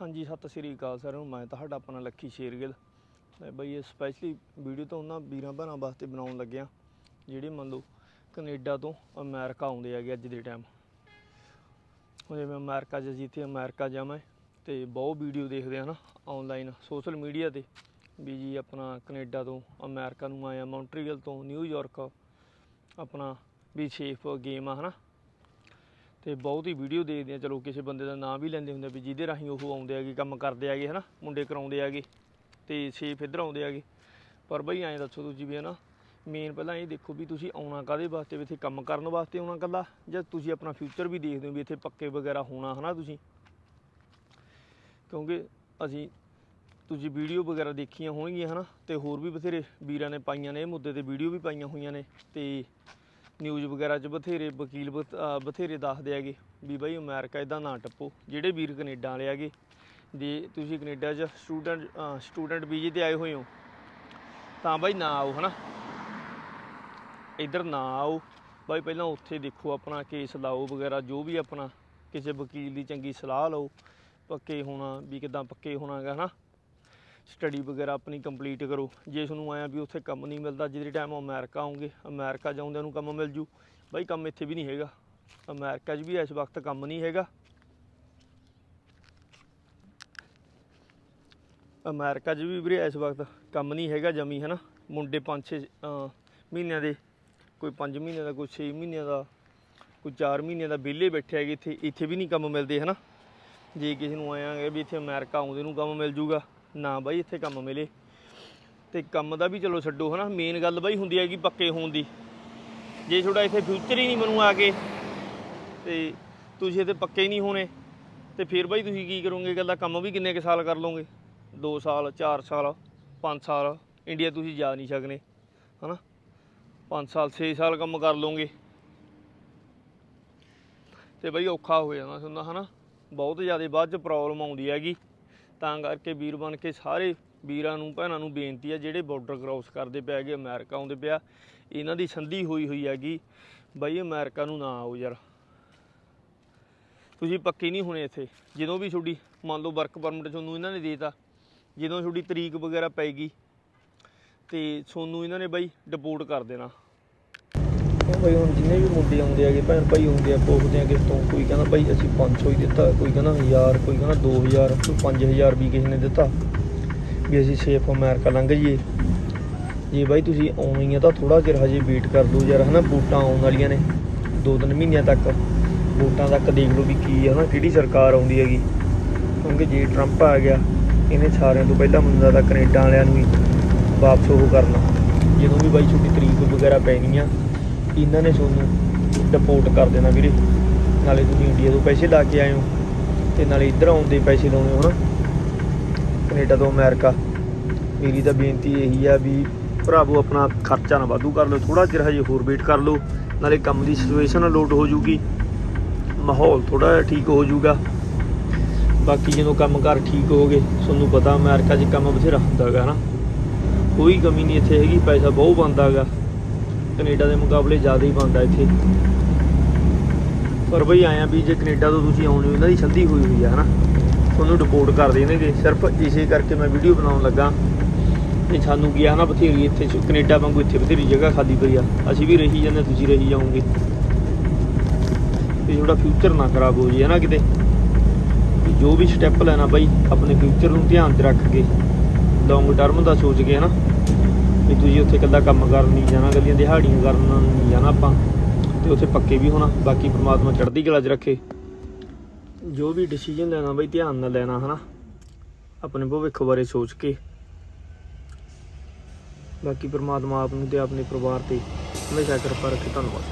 ਹਾਂਜੀ, ਸਤਿ ਸ੍ਰੀ ਅਕਾਲ ਸਾਰਿਆਂ ਨੂੰ। ਮੈਂ ਤੁਹਾਡਾ ਆਪਣਾ ਲੱਖੀ ਸ਼ੇਰਗਿੱਲ। ਤੇ ਬਈ ਇਹ ਸਪੈਸ਼ਲੀ ਵੀਡੀਓ ਤਾਂ ਉਹਨਾਂ ਵੀਰਾਂ ਭੈਣਾਂ ਵਾਸਤੇ ਬਣਾਉਣ ਲੱਗਿਆ ਜਿਹੜੇ ਮੰਨ ਲਓ ਕੈਨੇਡਾ ਤੋਂ ਅਮਰੀਕਾ ਆਉਂਦੇ ਹੈਗੇ ਅੱਜ ਦੇ ਟਾਈਮ ਹੁਣ ਜਿਵੇਂ ਅਮਰੀਕਾ 'ਚ ਜਿੱਥੇ ਅਮਰੀਕਾ ਜਾਵਾਂ ਤੇ ਬਹੁਤ ਵੀਡੀਓ ਦੇਖਦੇ ਆ ਨਾ ਆਨਲਾਈਨ ਸੋਸ਼ਲ ਮੀਡੀਆ ਤੇ। ਵੀ ਜੀ ਆਪਣਾ ਕੈਨੇਡਾ ਤੋਂ ਅਮਰੀਕਾ ਨੂੰ ਆਇਆ, ਮੌਂਟਰੀਅਲ ਤੋਂ ਨਿਊਯਾਰਕ। ਆਪਣਾ ਵੀ ਸੇਫ ਗੇਮ ਆ, ਹਨਾ। ਤੇ ਬਹੁਤ ਹੀ ਵੀਡੀਓ ਦੇਖਦੇ ਆ, ਚਲੋ ਕਿਸੇ ਬੰਦੇ ਦਾ ਨਾਮ ਵੀ ਲੈਂਦੇ ਹੁੰਦੇ ਵੀ ਜਿਹਦੇ ਰਾਹੀਂ ਉਹ ਆਉਂਦੇ ਆਗੇ ਕੰਮ ਕਰਦੇ ਆਗੇ ਹਨਾ, ਮੁੰਡੇ ਕਰਾਉਂਦੇ ਆਗੇ ਤੇ ਸੇਫ ਇੱਧਰ ਆਉਂਦੇ ਆਗੇ ਪਰ ਬਈ ਐਂ ਦੱਸੋ ਤੁਸੀਂ ਵੀ ਹਨਾ ਮੇਨ ਪਹਿਲਾਂ ਇਹ ਦੇਖੋ ਵੀ ਤੁਸੀਂ ਆਉਣਾ ਕਾਦੇ ਵਾਸਤੇ, ਵੀ ਇੱਥੇ ਕੰਮ ਕਰਨ ਵਾਸਤੇ ਆਉਣਾ ਕੱਲਾ ਜਾਂ ਤੁਸੀਂ ਆਪਣਾ ਫਿਊਚਰ ਵੀ ਦੇਖਦੇ ਹੋ ਵੀ ਇੱਥੇ ਪੱਕੇ ਵਗੈਰਾ ਹੋਣਾ, ਹਨਾ ਤੁਸੀਂ? ਕਿਉਂਕਿ ਅਸੀਂ ਤੁਸੀਂ ਵੀਡੀਓ ਵਗੈਰਾ ਦੇਖੀਆਂ ਹੋਣਗੀਆਂ, ਹਨਾ, ਤੇ ਹੋਰ ਵੀ ਬਥੇਰੇ ਵੀਰਾਂ ਨੇ ਪਾਈਆਂ ਨੇ ਇਹ ਮੁੱਦੇ ਤੇ ਵੀਡੀਓ ਵੀ ਪਾਈਆਂ ਹੋਈਆਂ ਨੇ, ਤੇ ਨਿਊਜ਼ ਵਗੈਰਾ 'ਚ ਬਥੇਰੇ ਵਕੀਲ ਬਥ- ਅਹ ਬਥੇਰੇ ਦੱਸਦੇ ਹੈਗੇ ਵੀ ਬਾਈ ਅਮਰੀਕਾ ਇਦਾਂ ਨਾ ਟੱਪੋ, ਜਿਹੜੇ ਵੀਰ ਕੈਨੇਡਾ ਵਾਲੇ ਹੈਗੇ, ਜੇ ਤੁਸੀਂ ਕੈਨੇਡਾ 'ਚ ਸਟੂਡੈਂਟ ਸਟੂਡੈਂਟ ਵੀਜ਼ੇ ਤੇ ਆਏ ਹੋਏ ਹੋ, ਤਾਂ ਬਾਈ ਨਾ ਆਓ, ਹਨਾ? ਇੱਧਰ ਨਾ ਆਓ। ਬਾਈ ਪਹਿਲਾਂ ਉੱਥੇ ਦੇਖੋ ਆਪਣਾ ਕੇਸ ਲਾਓ ਵਗੈਰਾ, ਜੋ ਵੀ ਆਪਣਾ ਕਿਸੇ ਵਕੀਲ ਦੀ ਚੰਗੀ ਸਲਾਹ ਲਓ, ਪੱਕੇ ਹੋਣਾ, ਵੀ ਕਿਦਾਂ ਪੱਕੇ ਹੋਣਾ ਹੈਗਾ ਹਨਾ? ਸਟੱਡੀ ਵਗੈਰਾ ਆਪਣੀ ਕੰਪਲੀਟ ਕਰੋ। ਜੇ ਤੁਹਾਨੂੰ ਆਇਆ ਵੀ ਉੱਥੇ ਕੰਮ ਨਹੀਂ ਮਿਲਦਾ ਜਿਹੜੇ ਟਾਈਮ ਅਮਰੀਕਾ ਆਉਂਗੇ, ਅਮਰੀਕਾ ਜਾਉਂਦਿਆਂ ਨੂੰ ਕੰਮ ਮਿਲ ਜੂ। ਬਾਈ, ਕੰਮ ਇੱਥੇ ਵੀ ਨਹੀਂ ਹੈਗਾ। ਅਮਰੀਕਾ 'ਚ ਵੀ ਇਸ ਵਕਤ ਕੰਮ ਨਹੀਂ ਹੈਗਾ। ਅਮਰੀਕਾ 'ਚ ਵੀ ਵੀਰੇ ਇਸ ਵਕਤ ਕੰਮ ਨਹੀਂ ਹੈਗਾ ਜਮੀ, ਹਨਾ? ਮੁੰਡੇ 5-6 ਮਹੀਨਿਆਂ ਦੇ, ਕੋਈ 5 ਮਹੀਨਿਆਂ ਦਾ, ਕੋਈ 6 ਮਹੀਨਿਆਂ ਦਾ, ਕੋਈ 4 ਮਹੀਨਿਆਂ ਦਾ ਵਿਹਲੇ ਬੈਠੇ ਹੈਗੇ ਇੱਥੇ ਇੱਥੇ ਵੀ ਨਹੀਂ ਕੰਮ ਮਿਲਦੇ, ਹਨਾ? ਜੇ ਕਿਸੇ ਨੂੰ ਆਇਆਂਗੇ ਵੀ ਇੱਥੇ ਅਮਰੀਕਾ ਆਉਂਦੇ ਨੂੰ ਕੰਮ ਮਿਲ ਜੂਗਾ। ਨਾ ਬਾਈ, ਇੱਥੇ ਕੰਮ ਮਿਲੇ। ਤੇ ਕੰਮ ਦਾ ਵੀ ਚਲੋ ਛੱਡੋ ਹਨਾ। ਮੇਨ ਗੱਲ ਬਾਈ ਹੁੰਦੀ ਹੈਗੀ ਪੱਕੇ ਹੋਣ ਦੀ। ਜੇ ਤੁਹਾਡਾ ਇੱਥੇ ਫਿਊਚਰ ਹੀ ਨਹੀਂ ਬਣੂ ਆ ਕੇ, ਤੇ ਤੁਸੀਂ ਇਹਦੇ ਪੱਕੇ ਨਹੀਂ ਹੋਣੇ। ਤੇ ਫਿਰ ਬਾਈ ਤੁਸੀਂ ਕੀ ਕਰੋਗੇ? ਗੱਲਾਂ ਕੰਮ ਵੀ ਕਿੰਨੇ ਕੁ ਸਾਲ ਕਰ ਲਓਗੇ? 2 ਸਾਲ 4 ਸਾਲ 5 ਸਾਲ ਇੰਡੀਆ ਤੁਸੀਂ ਜਾ ਨਹੀਂ ਸਕਨੇ, ਹਨਾ? 5 ਸਾਲ 6 ਸਾਲ ਕੰਮ ਕਰ ਲਓਗੇ। ਤੇ ਬਈ ਔਖਾ ਹੋ ਜਾਣਾ ਤੁਹਾਨੂੰ, ਹਨਾ? ਬਹੁਤ ਜ਼ਿਆਦਾ ਬਾਅਦ ਚ ਪ੍ਰੋਬਲਮ ਆਉਂਦੀ ਹੈਗੀ। ਤਾਂ ਕਰਕੇ ਵੀਰ ਬਣ ਕੇ ਸਾਰੇ ਵੀਰਾਂ ਨੂੰ, ਭੈਣਾਂ ਨੂੰ ਬੇਨਤੀ ਹੈ ਜਿਹੜੇ ਬਾਰਡਰ ਕ੍ਰਾਸ ਕਰਦੇ ਪਏ ਹੈਗੇ ਅਮਰੀਕਾ ਆਉਂਦੇ ਪਿਆ, ਇਹਨਾਂ ਦੀ ਸੰਧੀ ਹੋਈ ਹੋਈ ਹੈਗੀ। ਬਾਈ, ਅਮਰੀਕਾ ਨੂੰ ਨਾ ਆਓ ਯਾਰ। ਤੁਸੀਂ ਪੱਕੇ ਨਹੀਂ ਹੋਣੇ ਇੱਥੇ। ਜਦੋਂ ਵੀ ਤੁਹਾਡੀ, ਮੰਨ ਲਓ ਵਰਕ ਪਰਮਿਟ ਤੁਹਾਨੂੰ ਇਹਨਾਂ ਨੇ ਦੇਤਾ, ਜਦੋਂ ਤੁਹਾਡੀ ਤਰੀਕ ਵਗੈਰਾ ਪੈਗੀ ਤੇ ਤੁਹਾਨੂੰ ਇਹਨਾਂ ਨੇ ਬਾਈ ਡਿਪੋਰਟ ਕਰ ਦੇਣਾ। ਉਹ ਬਈ ਹੁਣ ਜਿੰਨੇ ਵੀ ਮੁੰਡੇ ਆਉਂਦੇ ਹੈਗੇ, ਭੈਣ ਭਾਈ ਆਉਂਦੇ ਆ, ਪੁੱਛਦੇ ਆ ਕਿਸ ਤੋਂ ਕੋਈ ਕਹਿੰਦਾ ਭਾਈ ਅਸੀਂ 500 ਹੀ ਦਿੱਤਾ, ਕੋਈ ਕਹਿੰਦਾ 1000 ਕੋਈ ਕਹਿੰਦਾ 2000 ਕੋਈ 5000 ਵੀ ਕਿਸੇ ਨੇ ਦਿੱਤਾ, ਵੀ ਅਸੀਂ ਸੇਫ ਅਮਰੀਕਾ ਲੰਘ ਜਾਈਏ। ਜੇ ਬਾਈ ਤੁਸੀਂ ਆਉਣੀ ਆ ਤਾਂ ਥੋੜਾ ਚਿਰ ਹਜੇ ਵੇਟ ਕਰ ਲਓ ਯਾਰ, ਹਨਾ ਬੂਟਾਂ ਆਉਣ ਵਾਲੀਆਂ ਨੇ, ਦੋ ਤਿੰਨ ਮਹੀਨਿਆਂ ਤੱਕ। ਵੋਟਾਂ ਤੱਕ ਦੇਖ ਲਓ ਵੀ ਕੀ ਹੈ ਨਾ ਕਿਹੜੀ ਸਰਕਾਰ ਆਉਂਦੀ ਹੈਗੀ। ਕਿਉਂਕਿ ਜੇ ਟਰੰਪ ਆ ਗਿਆ, ਇਹਨੇ ਸਾਰਿਆਂ ਤੋਂ ਪਹਿਲਾਂ ਮੈਨੂੰ ਲੱਗਦਾ ਕੈਨੇਡਾ ਵਾਲਿਆਂ ਨੂੰ ਹੀ ਵਾਪਸ ਉਹ ਕਰਨਾ। ਜਦੋਂ ਵੀ ਬਾਈ ਛੋਟੀ ਤਰੀਕ ਵਗੈਰਾ ਪੈਣੀ ਆ ਇਹਨਾਂ ਨੇ ਤੁਹਾਨੂੰ ਡਿਪੋਰਟ ਕਰ ਦੇਣਾ ਵੀਰੇ। ਨਾਲੇ ਤੁਸੀਂ ਇੰਡੀਆ ਤੋਂ ਪੈਸੇ ਲਾ ਕੇ ਆਏ ਹੋ। ਤੇ ਨਾਲੇ ਇੱਧਰ ਆਉਣ ਦੇ ਪੈਸੇ ਲਾਉਣੇ ਹੋ ਨਾ। ਕੈਨੇਡਾ ਤੋਂ ਅਮਰੀਕਾ। ਮੇਰੀ ਤਾਂ ਬੇਨਤੀ ਇਹੀ ਆ ਵੀ ਭਰਾਵੋ, ਆਪਣਾ ਖਰਚਾ ਨਾ ਵਾਧੂ ਕਰ ਲਓ। ਥੋੜਾ ਚਿਰ ਹਜੇ ਹੋਰ ਵੇਟ ਕਰ ਲਓ। ਨਾਲੇ ਕੰਮ ਦੀ ਸਿਚੁਏਸ਼ਨ ਲੋਟ ਹੋ ਜੂਗੀ ਮਾਹੌਲ ਥੋੜਾ ਜਿਹਾ ਠੀਕ ਹੋ ਜੂਗਾ ਬਾਕੀ ਜਦੋਂ ਕੰਮ ਕਾਰ ਠੀਕ ਹੋ ਗਏ, ਤੁਹਾਨੂੰ ਪਤਾ ਅਮਰੀਕਾ 'ਚ ਕੰਮ ਬਥੇਰਾ ਹੁੰਦਾ ਹੈਗਾ ਨਾ। ਕੋਈ ਕਮੀ ਨਹੀਂ ਇੱਥੇ ਹੈਗੀ, ਪੈਸਾ ਬਹੁਤ ਬਣਦਾ ਹੈਗਾ ਕੈਨੇਡਾ ਦੇ ਮੁਕਾਬਲੇ ਜ਼ਿਆਦਾ ਹੀ ਬਣਦਾ ਇੱਥੇ। ਪਰ ਬਈ ਆਇਆ ਵੀ ਜੇ ਕੈਨੇਡਾ ਤੋਂ ਤੁਸੀਂ ਆਉਣੇ ਹੋ, ਇਹਨਾਂ ਦੀ ਸੰਧੀ ਹੋਈ ਹੋਈ ਆ, ਹਨਾ? ਤੁਹਾਨੂੰ ਰਿਪੋਰਟ ਕਰ ਦੇਣਗੇ। ਸਿਰਫ ਇਸੇ ਕਰਕੇ ਮੈਂ ਵੀਡੀਓ ਬਣਾਉਣ ਲੱਗਾ। ਤੇ ਸਾਨੂੰ ਗਿਆ ਨਾ ਬਥੇਰੀ ਇੱਥੇ ਸ਼- ਕੈਨੇਡਾ ਵਾਂਗੂ ਇੱਥੇ ਬਥੇਰੀ ਜਗ੍ਹਾ ਖਾਲੀ ਪਈ ਆ। ਅਸੀਂ ਵੀ ਰਹੀ ਜਾਂਦੇ, ਤੁਸੀਂ ਰਹੀ ਜਾਓਗੇ। ਤੇ ਤੁਹਾਡਾ ਫਿਊਚਰ ਨਾ ਖਰਾਬ ਹੋ ਜੇ, ਹਨਾ, ਕਿਤੇ। ਜੋ ਵੀ ਸਟੈਪ ਲੈਣਾ ਬਾਈ, ਆਪਣੇ ਫਿਊਚਰ ਨੂੰ ਧਿਆਨ 'ਚ ਰੱਖ ਕੇ ਲੌਂਗ ਟਰਮ ਦਾ ਸੋਚ ਕੇ, ਹਨਾ। ਵੀ ਤੁਸੀਂ ਉੱਥੇ ਇਕੱਲਾ ਕੰਮ ਕਰਨ ਨਹੀਂ ਜਾਣਾ ਗੱਲੀਆਂ ਦਿਹਾੜੀਆਂ ਕਰਨ ਨਹੀਂ ਜਾਣਾ ਆਪਾਂ। ਤੇ ਉੱਥੇ ਪੱਕੇ ਵੀ ਹੋਣਾ, ਬਾਕੀ ਪ੍ਰਮਾਤਮਾ ਚੜ੍ਹਦੀ ਕਲਾ 'ਚ ਰੱਖੇ। ਜੋ ਵੀ ਡਿਸੀਜਨ ਲੈਣਾ ਬਈ, ਧਿਆਨ ਨਾਲ ਲੈਣਾ, ਹਨਾ? ਆਪਣੇ ਭਵਿੱਖ ਬਾਰੇ ਸੋਚ ਕੇ। ਬਾਕੀ ਪ੍ਰਮਾਤਮਾ ਆਪ ਨੂੰ ਤੇ ਆਪਣੇ ਪਰਿਵਾਰ ਤੇ ਹਮੇਸ਼ਾ ਕਿਰਪਾ ਰੱਖੇ। ਧੰਨਵਾਦ।